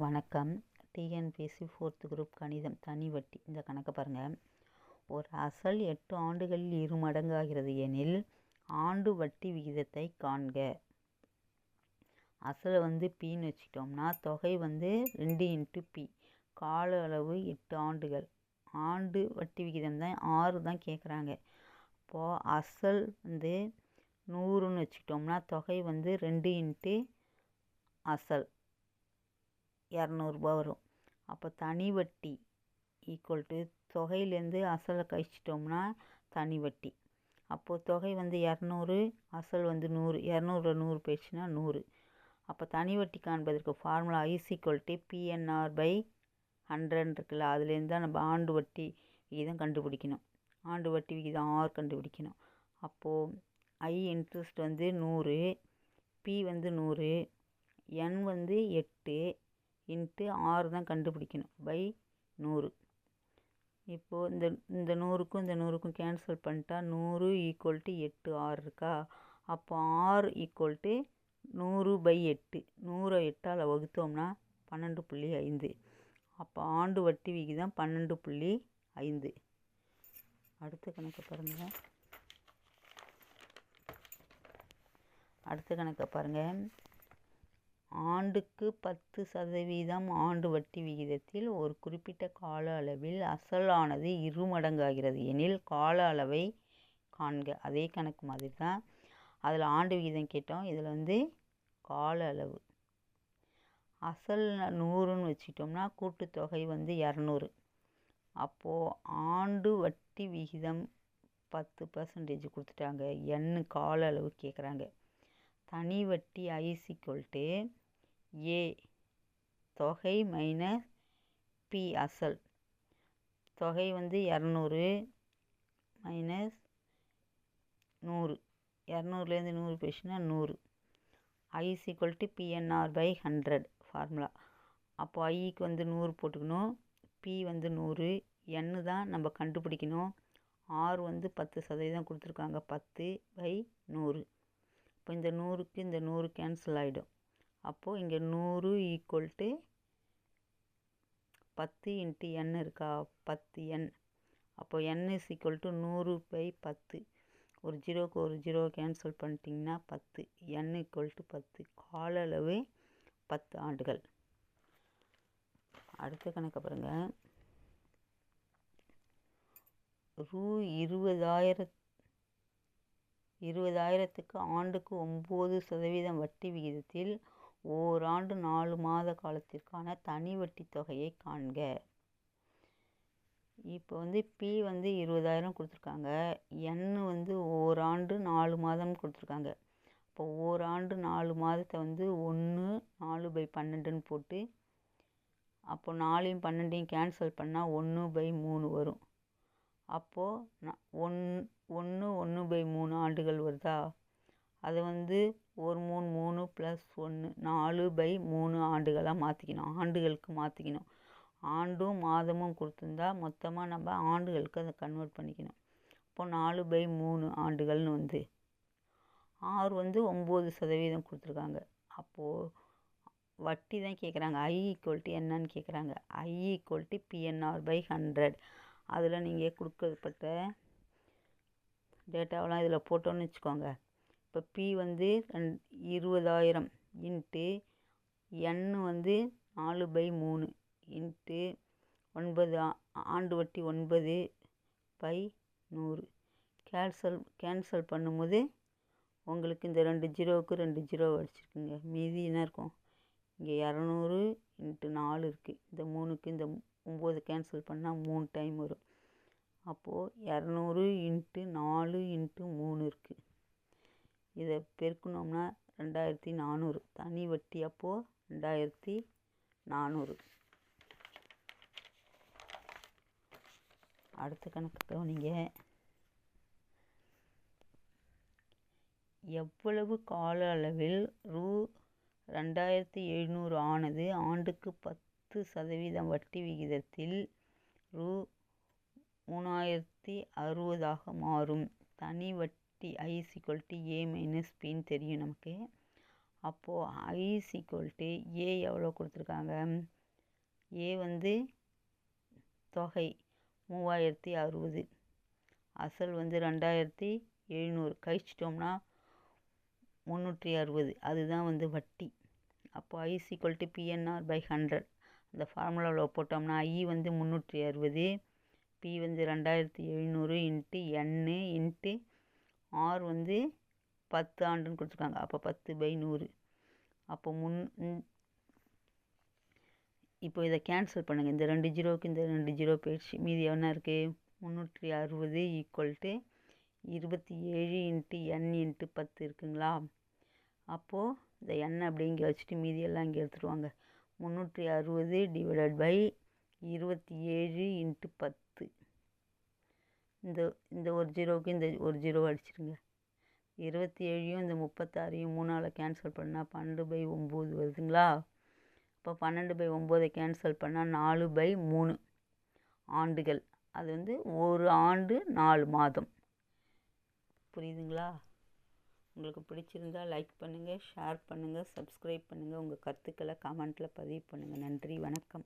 வணக்கம். TNPSC fourth group கணிதம் தனி வட்டி. இந்த கணக்கை பாருங்கள் ஒரு அசல் எட்டு ஆண்டுகளில் இரு மடங்காகிறது எனில் ஆண்டு வட்டி விகிதத்தை காண்க. அசலை வந்து பின்னு வச்சுக்கிட்டோம்னா தொகை வந்து ரெண்டு இன்ட்டு பி கால அளவு எட்டு ஆண்டுகள். ஆண்டு வட்டி விகிதம் தான் ஆறு தான் கேட்குறாங்க இப்போது அசல் வந்து நூறுன்னு வச்சுக்கிட்டோம்னா தொகை வந்து ரெண்டு இன்ட்டு அசல். இரநூறுபா வரும். அப்போ தனி வட்டி ஈக்குவல் டு தொகையிலேருந்து அசலை கழிச்சிட்டோம்னா தனி வட்டி. அப்போது தொகை வந்து இரநூறு அசல் வந்து நூறு இரநூறுல நூறு போயிடுச்சுன்னா நூறு. அப்போ தனி வட்டி காண்பதற்கு formula I is equal to PNR by hundred இருக்குல்ல அதுலேருந்து தான் நம்ம ஆண்டு வட்டி விகிதம் கண்டுபிடிக்கணும். ஆண்டு வட்டி விகிதம் ஆர் கண்டுபிடிக்கணும். அப்போது ஐ இன்ட்ரெஸ்ட் வந்து நூறு பி வந்து நூறு என் வந்து எட்டு இன்ட்டு ஆறு தான் கண்டுபிடிக்கணும். பை நூறு. இப்போது இந்த இந்த நூறுக்கும் இந்த நூறுக்கும் கேன்சல் பண்ணிட்டா நூறு ஈக்குவல் டு எட்டு ஆறு இருக்கா? அப்போ ஆறு ஈக்குவல் டு நூறு பை எட்டு. நூறை எட்டால் வகுத்தோம்னா பன்னெண்டு புள்ளி ஐந்து. அப்போ ஆண்டு வட்டி விகிதம் பன்னெண்டு புள்ளி ஐந்து. அடுத்த கணக்கை பாருங்கள் அடுத்த கணக்கை பாருங்கள் ஆண்டுக்கு பத்து சதவீதம் ஆண்டு வட்டி விகிதத்தில் ஒரு குறிப்பிட்ட கால அளவில் அசலானது இரு மடங்காகிறது. எனில் கால அளவை காண்க. அதே கணக்கு மாதிரி தான் அதில் ஆண்டு விகிதம் கேட்டோம். இதில் வந்து கால அளவு. அசல் நூறுன்னு வச்சுக்கிட்டோம்னா கூட்டுத்தொகை வந்து இரநூறு. அப்போது ஆண்டு வட்டி விகிதம் பத்து பர்சன்டேஜ் கொடுத்துட்டாங்க. எண்ணு கால அளவு கேட்குறாங்க. தனி வட்டி ஐசிக்கொல்ட்டு ஏ. தொகை மைனஸ் பி அசல். தொகை வந்து இரநூறு மைனஸ் நூறு. இரநூறுலேருந்து நூறு போயிடுச்சுன்னா நூறு. I is equal to PNR by hundred formula அப்போது ஐக்கு வந்து நூறு போட்டுக்கணும். பி வந்து நூறு. எண்ணு தான் நம்ம கண்டுபிடிக்கணும். ஆர் வந்து பத்து சதவீதம் கொடுத்துருக்காங்க. பத்து பை நூறு. இப்போ இந்த நூறுக்கு இந்த நூறு கேன்சல் ஆகிடும் அப்போது இங்கே நூறு ஈக்குவல் டு பத்து இன்ட்டு என் இருக்கா? பத்து என் அப்போது என் இஸ் ஈக்குவல் டு நூறு பை பத்து. ஒரு ஜீரோக்கு ஒரு ஜீரோ கேன்சல் பண்ணிட்டிங்கன்னா பத்து. என் ஈக்குவல் டு பத்து. கால அளவு பத்து ஆண்டுகள். அடுத்த கணக்கு பாருங்கள் ரூ இருபதாயிர இருபதாயிரத்துக்கு ஆண்டுக்கு ஒம்பது சதவீதம் வட்டி விகிதத்தில் ஓராண்டு நாலு மாத காலத்திற்கான தனி வட்டி தொகையை காண்க. இப்போ வந்து பி வந்து இருபதாயிரம் கொடுத்துருக்காங்க. என் வந்து ஓராண்டு நாலு மாதம் கொடுத்துருக்காங்க. இப்போ ஓராண்டு நாலு மாதத்தை வந்து ஒன்று நாலு பை பன்னெண்டுன்னு போட்டு அப்போ நாலையும் பன்னெண்டையும் கேன்சல் பண்ணால் ஒன்று பை மூணு வரும். அப்போது ஒன் ஒன்று ஒன்று பை மூணு ஆண்டுகள் வருதா? அதை வந்து ஒரு மூணு மூணு ப்ளஸ் ஒன்று நாலு பை மூணு ஆண்டுகளாக மாற்றிக்கணும் ஆண்டுகளுக்கு மாற்றிக்கணும் ஆண்டும் மாதமும் கொடுத்துருந்தா மொத்தமாக நம்ம ஆண்டுகளுக்கு அதை கன்வெர்ட் பண்ணிக்கணும். இப்போ நாலு பை மூணு ஆண்டுகள்னு வந்து ஆறு வந்து ஒம்பது சதவீதம் கொடுத்துருக்காங்க. அப்போது வட்டி தான் கேட்குறாங்க ஐ ஈக்குவல்ட்டி என்னன்னு கேட்குறாங்க I equal to PNR by hundred அதில் நீங்கள் கொடுக்கப்பட்ட டேட்டாவெலாம் இதில் போட்டோன்னு வச்சுக்கோங்க. இப்போ பி வந்து ரெண் இருபதாயிரம் இன்ட்டு என் வந்து நாலு பை மூணு இன்ட்டு ஒன்பது ஆண்டு வட்டி ஒன்பது பை நூறு. கேன்சல் கேன்சல் பண்ணும்போது உங்களுக்கு இந்த ரெண்டு ஜீரோவுக்கு ரெண்டு ஜீரோ அடிச்சிருக்குங்க. மீதி என்ன இருக்கும்? இங்கே இரநூறு இன்ட்டு நாலு இருக்குது இந்த மூணுக்கு இந்த ஒம்பது கேன்சல் பண்ணால் மூணு டைம் வரும். அப்போது இரநூறு இன்ட்டு நாலு இன்ட்டு மூணு இருக்குது இதை பெருக்கணும்னா ரெண்டாயிரத்தி நானூறு. தனி வட்டி அப்போது ரெண்டாயிரத்தி நானூறு. அடுத்த கணக்கு கவனிங்க. எவ்வளவு கால அளவில் ரூ. ரெண்டாயிரத்தி எழுநூறு ஆனது ஆண்டுக்கு பத்து சதவீதம் வட்டி விகிதத்தில் ரூ. மூணாயிரத்தி அறுபதாக மாறும். தனி வட்டி I equal to A minus பின்னு தெரியும் நமக்கு. அப்போது ஐ ஈக்குவல் டு ஏ எவ்வளோ கொடுத்துருக்காங்க? ஏ வந்து தொகை மூவாயிரத்தி அறுபது. அசல் வந்து ரெண்டாயிரத்தி எழுநூறு. கழிச்சிட்டோம்னா முந்நூற்றி அறுபது. அதுதான் வந்து வட்டி. அப்போ I equal to PNR by hundred அந்த ஃபார்முலாவில் போட்டோம்னா ஐ வந்து முந்நூற்றி அறுபது பி வந்து ரெண்டாயிரத்தி எழுநூறு இன்ட்டு என்னு இன்ட்டு ஆர் வந்து பத்து ஆண்டுன்னு கொடுத்துருக்காங்க. அப்போ பத்து பை நூறு. அப்போ முன் இப்போ இதை கேன்சல் பண்ணுங்கள் இந்த ரெண்டு ஜீரோவுக்கு இந்த ரெண்டு ஜீரோ போயிடுச்சு. மீதி என்ன இருக்குது முந்நூற்றி அறுபது ஈக்குவல் டு இருபத்தி ஏழு இன்ட்டு என் இன்ட்டு பத்து இருக்குங்களா? அப்போது இந்த எண்ணெய் அப்படி இங்கே வச்சுட்டு மீதியெல்லாம் இங்கே எடுத்துருவாங்க. முந்நூற்றி அறுபது டிவைடட் பை இருபத்தி ஏழு இன்ட்டு பத்து. இந்த இந்த ஒரு ஜீரோவுக்கு இந்த ஒரு ஜீரோ அடிச்சிருங்க. இருபத்தி ஏழையும் இந்த முப்பத்தாறையும் மூணால் கேன்சல் பண்ணால் பன்னெண்டு பை ஒம்பது வருதுங்களா? இப்போ பன்னெண்டு பை ஒம்போதை கேன்சல் பண்ணால் நாலு பை மூணு ஆண்டுகள். அது வந்து ஒரு ஆண்டு நாலு மாதம். புரியுதுங்களா? உங்களுக்கு பிடிச்சிருந்தா லைக் பண்ணுங்கள் ஷேர் பண்ணுங்கள் சப்ஸ்கிரைப் பண்ணுங்கள் உங்கள் கருத்துக்களை கமெண்ட்டில் பதிவு பண்ணுங்கள் நன்றி வணக்கம்.